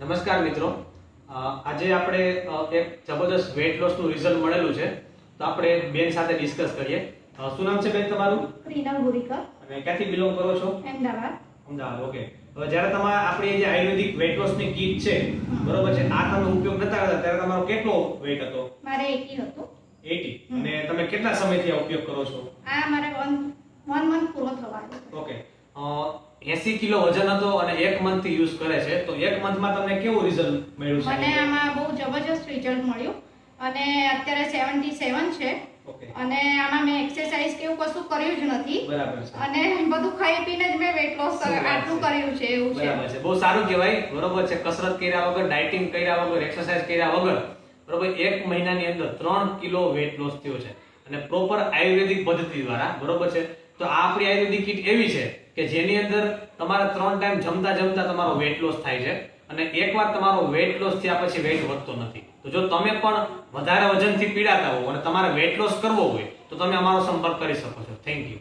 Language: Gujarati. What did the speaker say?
નમસ્કાર મિત્રો. આજે આપણે એક જબરદસ્ત વેટ લોસનું રિઝલ્ટ મળેલું છે. તો આપણે બેન સાથે ડિસ્કસ કરીએ. શું નામ છે બેન તમારું? રીના ગુરીકર અને ક્યાંથી બિલોંગ કરો છો? અમદાવાદ. અમદાવાદ ઓકે હવે જ્યારે તમારે આપણી જે આયુર્વેદિક વેટ લોસની કીટ છે બરોબર છે આ તમે ઉપયોગ નતા કરતા ત્યારે તમારો કેટલો વેટ હતો? મારે 80 હતો. 80 અને તમે કેટલા સમયથી આ ઉપયોગ કરો છો? આ મારે વન વન મંથ પૂરો થવાનો છે. ઓકે એસી કિલો વજન હતો અને એક મંથથી યુઝ કરે છે. તો એક મંથમાં તમને કેવું રિઝલ્ટ મળ્યું છે? મને આમાં બહુ જબરજસ્ત રિઝલ્ટ મળ્યું. અને અત્યારે સેવન્ટી સેવન છે અને આમાં મેં એક્સરસાઇઝ કે એવું કશું કર્યું જ નથી. બરાબર છે. અને બધું ખાઈ પીને જ મેં વેટ લોસ આટલું? કર્યું છે એવું છે. બરાબર છે. બહુ સારું કહેવાય. બરોબર છે. કસરત કર્યા વગર ડાયટિંગ કર્યા વગર એક્સરસાઇઝ કર્યા વગર બરોબર એક મહિનાની અંદર ત્રણ કિલો વેટ લોસ થયો છે. અને પ્રોપર આયુર્વેદિક પદ્ધતિ દ્વારા બરોબર છે. તો આ આપણી આયુર્વેદિક કીટ એવી છે કે જેની અંદર તમારે ત્રણ ટાઈમ જમતા જમતા તમારો વેટ લોસ થાય છે અને એકવાર તમારો વેટ લોસ થયા પછી વેટ વધતો નથી. તો જો તમે પણ વધારે વજનથી પીડાતા હો અને તમારે વેટ લોસ કરવો હોય, તો તમે અમારો સંપર્ક કરી શકો છો. Thank you